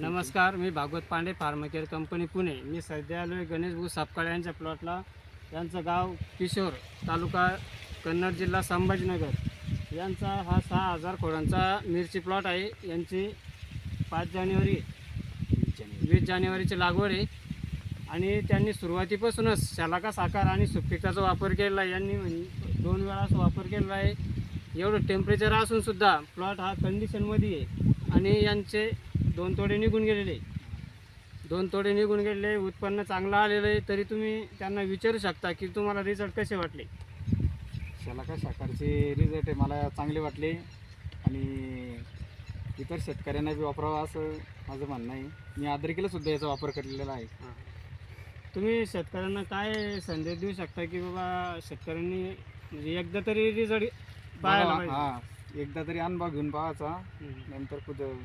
नमस्कार मी Bhagwat Pande Pharmcare company Pune. मी सध्या आलो आहे गणेश भाऊ सापकाळ यांच्या प्लॉटला यांचं गाव किशोर तालुका कन्नड जिल्हा संभाजीनगर. यांचा हा सहा हजार खोडांचा मिरची प्लॉट आहे. यांची पाच जानेवारी वीस जानेवारीची लागवड आहे. आणि त्यांनी सुरुवातीपासूनच शलाका साकार आणि सुपिकाचा वापर केलेला आहे. यांनी दोन वेळाच वापर केलेला आहे. एवढं टेम्परेचर असूनसुद्धा प्लॉट हा कंडिशनमध्ये आहे. आणि यांचे दोन तोडे निघून गेलेले. आहे. दोन तोडे निघून गेलेले आहे, उत्पन्न चांगलं आलेलं आहे तरी तुम्ही त्यांना विचारू शकता की तुम्हाला रिझल्ट कसे वाटले? शलाका साकारचे रिझल्ट मला चांगले वाटले. आणि इतर शेतकऱ्यांना बी वापरावा असं माझं म्हणणं आहे. मी आदरिकेला सुद्धा याचा वापर केलेला आहे. तुम्ही शेतकऱ्यांना काय संदेश देऊ शकता की बाबा शेतकऱ्यांनी म्हणजे एकदा तरी रिझल्ट पाहायला हा. एकदा तरी अनुभव घेऊन पाहायचा. नंतर कुठं